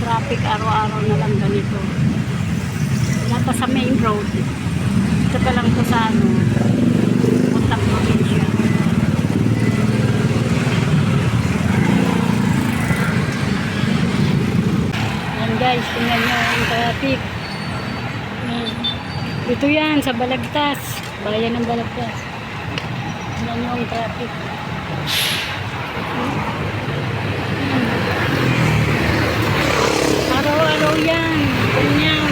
traffic araw-araw na lang ganito. Wala pa sa main road. Ito pa lang to sa ano, puntang probinsya. Yan guys, tingnan nyo ang traffic. Ito yan, sa Balagtas. Bayan ng Balagtas. Tingnan nyo ang traffic. Araw-araw yan. Ganyan.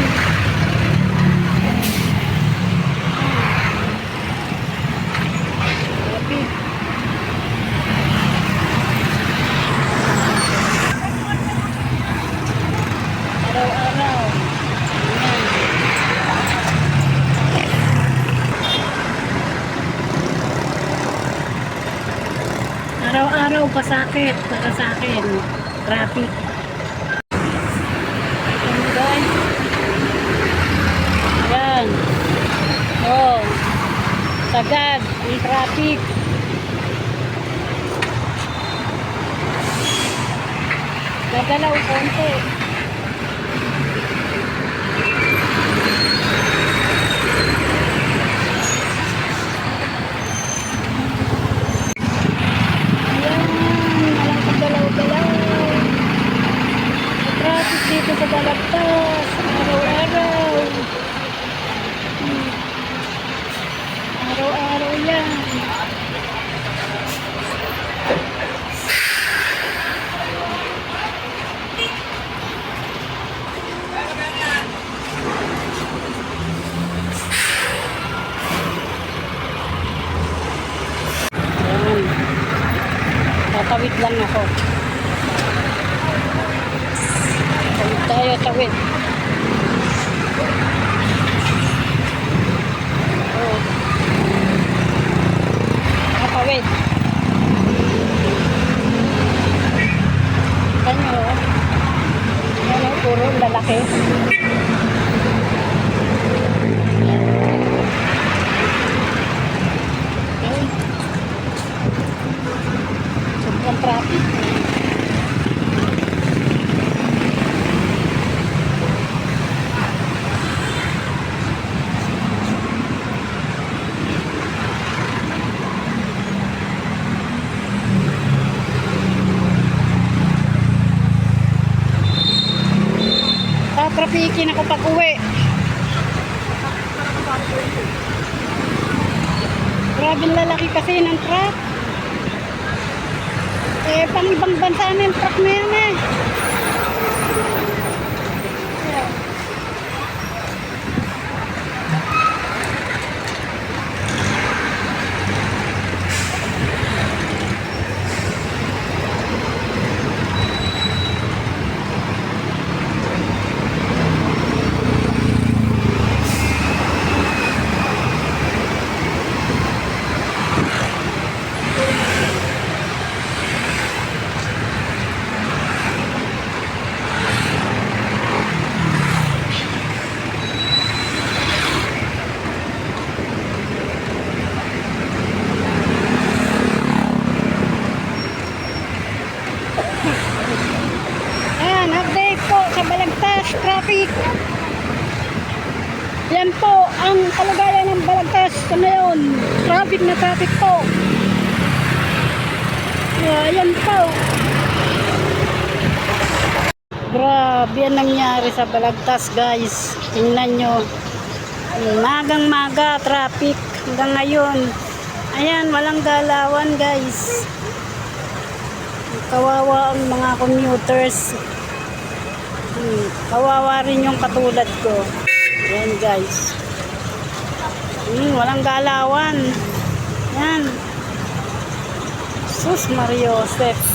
Traffic. Araw-araw. Ganyan. Araw-araw pasakit para sa akin. Traffic. Ayan. Oh. Sagad. Ang traffic. Gagalaw konti. Ayan. Walang kagalaw-galaw. Traffic dito sa Balagtas. Araw-araw. Araw-araw yan. Tatawid lang ako. Tawid tayo, tawid. Oh. Tatawid. Kanyo, oh. Ano, puro lalaki. Sobrang traffic. Tatrapikin ako pag uwi. Grabe lalaki kasi ng truck. Eh, pang ibang bansa na yung truck na yan eh. Ayan, update po sa Balagtas Traffic. Yan po ang kalagayan ng Balagtas sa ngayon. Traffic na traffic po. Ayan po. Grabe yan nangyari sa Balagtas guys. Tingnan nyo. Magang maga traffic hanggang ngayon. Ayan, walang galawan guys. Kawawa ang mga commuters. Hmm, kawawa rin yung katulad ko. Yan guys. Hmm, walang galawan. Yan. Sus Mario Joseph.